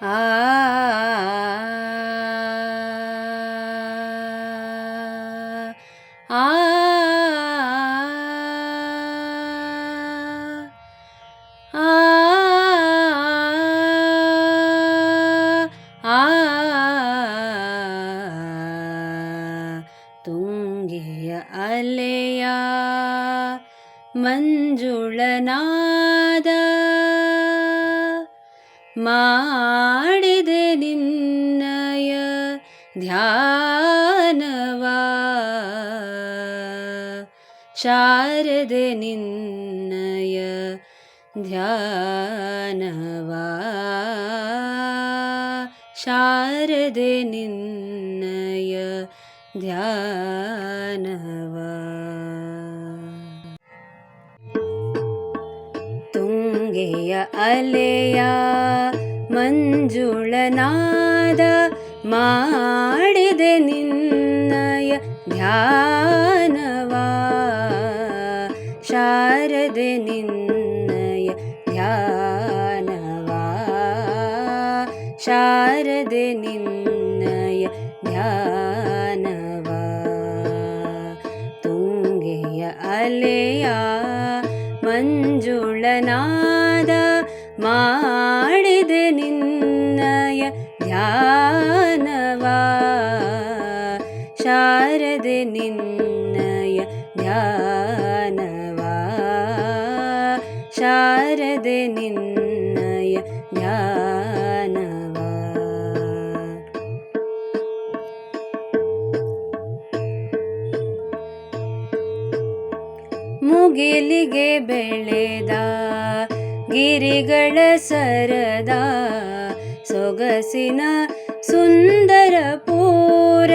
ಆ ತುಂಗೆಯ ಅಲೆಯ ಮಂಜುಳನಾದ ಮಾಡಿದೆ ನಿನ್ನಯ ಧ್ಯಾನವಾ ಶಾರದೆ ನಿನ್ನಯ ಧ್ಯಾನವಾ ಶಾರದೆ ನಿನ್ನಯ ಧ್ಯಾನವಾ ತುಂಗೆಯ ಅಲೆಯ ಮಂಜುಳನಾದ ಮಾಡಿದೆ ನಿನ್ನಯ ಧ್ಯಾನವಾ. ಶಾರದೆ ನಿನ್ನಯ ಧ್ಯಾನವಾ. ಶಾರದೆ ನಿನ್ನಯ ಧ್ಯಾನವಾ. ತುಂಗೆಯ ಅಲೆಯ ಮಂಜುಳನಾದ ಮಾಡಿದೆ ನಿನ್ನಯ ಧ್ಯಾನವಾ? ಶಾರದೆ ನಿನ್ನಯ ಧ್ಯಾನವಾ? ಶಾರದೆ ನಿನ್ನಯ ಧ್ಯಾನವಾ? ಮುಗಿಲಿಗೆ ಬೆಳೆದ ಗಿರಿಗಳ ಸರದ ಸೊಗಸಿನ ಸುಂದರ ಪೂರ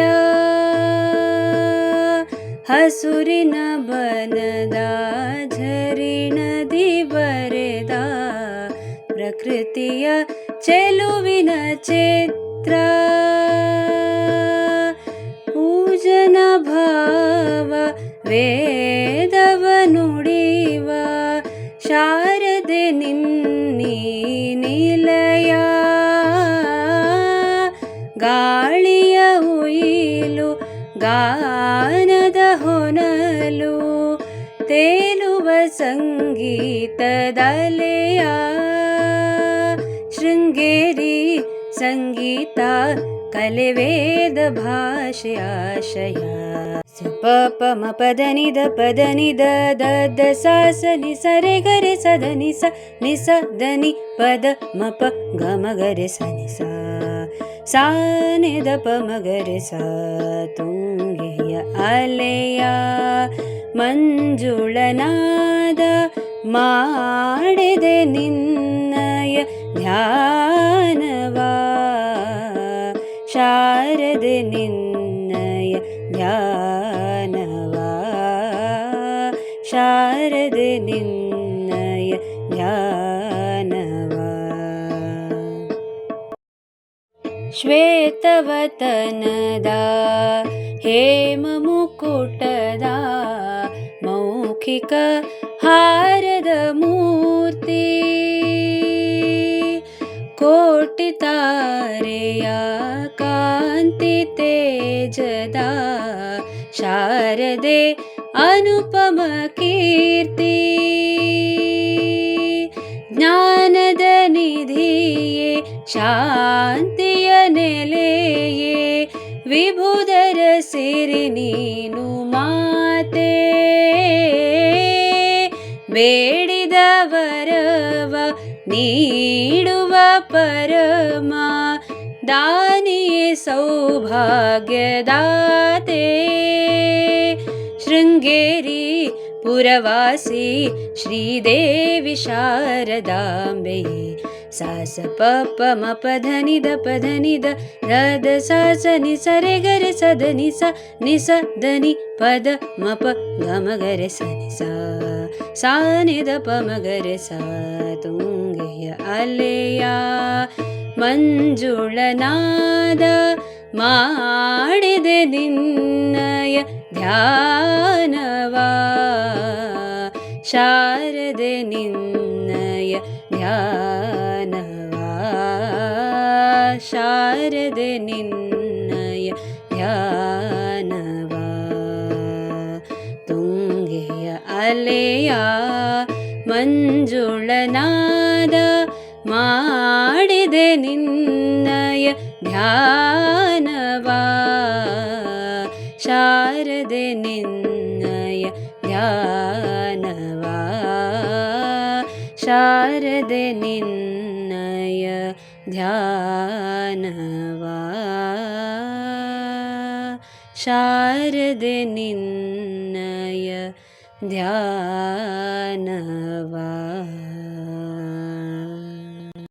ಹಸುರಿನ ಬನದ ಝರಿಣದಿ ಬರೆದ ಪ್ರಕೃತಿಯ ಚೆಲುವಿನ ಚಿತ್ರ ನಿನ್ನೀ ನಿಲಯ ಗಾಳಿಯ ಉಯಿಲು ಗಾನದ ಹೊನಲು ತೇಲುವ ಸಂಗೀತದಲೆಯ ಶೃಂಗೇರಿ ಸಂಗೀತ ಕಲೆ ವೇದ ಭಾಷೆ ಆಶಯ ಸಪ ಮ ಪದ ನಿದ ಪದ ನಿದ ದ ದ ಸ ಸ ನಿ ಸ ರೆ ಗ ರೆ ಸ ದ ನಿ ಸ ನಿ ಸ ದ ನಿ ಪದ ಮ ಪ ಗ ಮ ಗ ರೆ ಸ ನಿ ಸ ಸಾ ನಿ ದ ಪ ಮ ಗ ರೆ ಸ ತುಂಗೆಯ ಅಲೆಯ ಮಂಜುಳನಾದ ಮಾಡಿದೆ ನಿನ್ನಯ ಧ್ಯಾನವಾ ಶಾರದೆ ನಿನ್ನಯ शारद निन्दय यनवा श्वेतवतनदा हेममुकुटदा मौखिक हारदमूर्ति। कोटितारया कान्ति तेजदा शारदे ಅನುಪಮ ಕೀರ್ತಿ. ಜ್ಞಾನದ ನಿಧಿಯೇ, ಶಾಂತಿಯ ನೆಲೆಯೇ ವಿಭುದರ ಸಿರಿ ನೀನು ಮಾತೆ. ಬೇಡಿದವರವ ನೀಡುವ ಪರಮ, ದಾನಿಯೇ ಸೌಭಾಗ್ಯದಾತೆ. शृङ्गेरी पुरवासी श्रीदेवि शारदाम्बे। सस पपमप धनि द सा स नि स रे गर सदनि स नि स धनि पद मप गम ग स। नि सा निद पमगर स तुङ्गय अलेया। मञ्जुळनाद माडिदे निन्नय ध्या ಶಾರದೆ ನಿನ್ನಯ ಧ್ಯಾನವಾ? ಶಾರದೆ ನಿನ್ನಯ ಧ್ಯಾನವಾ? ತುಂಗೆಯ ಅಲೆಯ ಮಂಜುಳನಾದ ಮಾಡಿದೆ ನಿನ್ನಯ ಧ್ಯಾನವಾ? ಶಾರದೆ ನಿನ್ನಯ ಧ್ಯಾನವ? शारद निन्दय ध्यानवा। शारद निन्दय ध्यानवा।